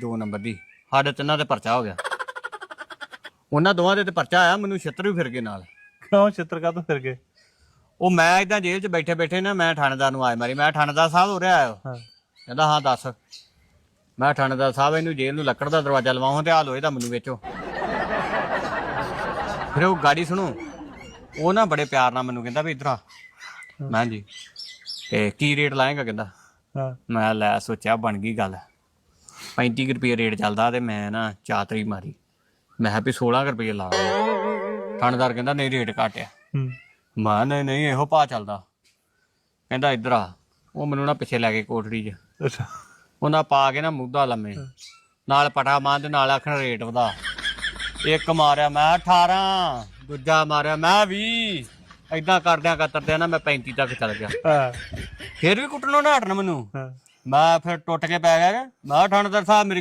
ਦੋ ਨੰਬਰ ਦੀ। ਸਾਡੇ ਤਿੰਨਾਂ ਤੇ ਪਰਚਾ ਹੋ ਗਿਆ। ਉਹਨਾਂ ਦੋਵਾਂ ਦੇ ਤੇ ਪਰਚਾ ਆਇਆ ਮੈਨੂੰ ਛਿੱਤਰ ਵੀ ਫਿਰ ਗਏ ਨਾਲ। ਕਿਉਂ? ਛਿੱਤਰ ਕਾ ਫਿਰ ਗਏ? ਉਹ ਮੈਂ ਇਦਾਂ ਜੇਲ੍ਹ 'ਚ ਬੈਠੇ ਬੈਠੇ ਨਾ ਮੈਂ ਥਾਣੇਦਾਰ ਨੂੰ ਆਏ ਮਾਰੀ ਮੈਂ ਥਾਣੇਦਾਰ ਸਾਹਿਬ ਹੋ ਰਿਹਾ ਆਇਓ। ਹਾਂ। ਕਹਿੰਦਾ ਹਾਂ ਦੱਸ। ਮੈਂ ਥਾਣੇਦਾਰ ਸਾਹਿਬ ਇਹਨੂੰ ਜੇਲ੍ਹ ਨੂੰ ਲੱਕੜ ਦਾ ਦਰਵਾਜ਼ਾ ਲਵਾਉਂ ਤੇ ਆ ਲੋਹੇ ਦਾ ਮੈਨੂੰ ਵੇਚੋ। ਫਿਰ ਉਹ ਗਾੜੀ ਸੁਣੋ ਉਹ ਨਾ ਬੜੇ ਪਿਆਰ ਨਾਲ ਮੈਨੂੰ ਕਹਿੰਦਾ ਵੀ ਇਧਰ ਆ। ਮੈਂ ਜੀ ਤੇ ਕੀ ਰੇਟ ਲਾਏਗਾ? ਕਹਿੰਦਾ। ਹਾਂ। ਮੈਂ ਲੈ ਸੋਚਿਆ ਬਣ ਗਈ ਗੱਲ। 35 ਕੁ ਰੁਪਏ ਰੇਟ ਚੱਲਦਾ ਤੇ ਮੈਂ ਨਾ ਚਾਤਰੀ ਮਾਰੀ। ਮੈਂ ਕਿਹਾ ਵੀ 16 ਕੁ ਰੁਪਏ ਲਾ ਥਾਣੇਦਾਰ ਕਹਿੰਦਾ ਨਹੀਂ ਰੇਟ ਘਟਿਆ। ਮੈਂ ਨਹੀਂ ਨਹੀਂ ਇਹੋ ਭਾਅ ਚੱਲਦਾ। ਕਹਿੰਦਾ ਇੱਧਰ ਆ। ਉਹ ਮੈਨੂੰ ਨਾ ਪਿੱਛੇ ਲੈ ਕੇ ਕੋਠੜੀ 'ਚ। ਅੱਛਾ। ਉਹਨਾਂ ਪਾ ਕੇ ਨਾ ਮੁੱਦਾ ਲੰਮੇ। ਨਾਲ ਪਟਾ ਮਾਂ ਦੇ ਨਾਲ ਆਖਣ ਰੇਟ ਵਧਾ। ਇੱਕ ਮਾਰਿਆ ਮੈਂ 18 ਦੂਜਾ ਮਾਰਿਆ ਮੈਂ 20 ਐਦਾਂ ਕਰਦਿਆਂ ਕਰਦਿਆਂ ਨਾ ਮੈਂ 35 ਤੱਕ ਚੱਲ ਗਿਆ। ਹਾਂ। ਫਿਰ ਵੀ ਕੁੱਟਣੋਂ ਨਾ ਹਟਣ ਮੈਨੂੰ। ਹਾਂ। ਮੈਂ ਫਿਰ ਟੁੱਟ ਕੇ ਪੈ ਗਿਆ ਮੈਂ ਥਾਣੇਦਾਰ ਸਾਹਿਬ ਮੇਰੀ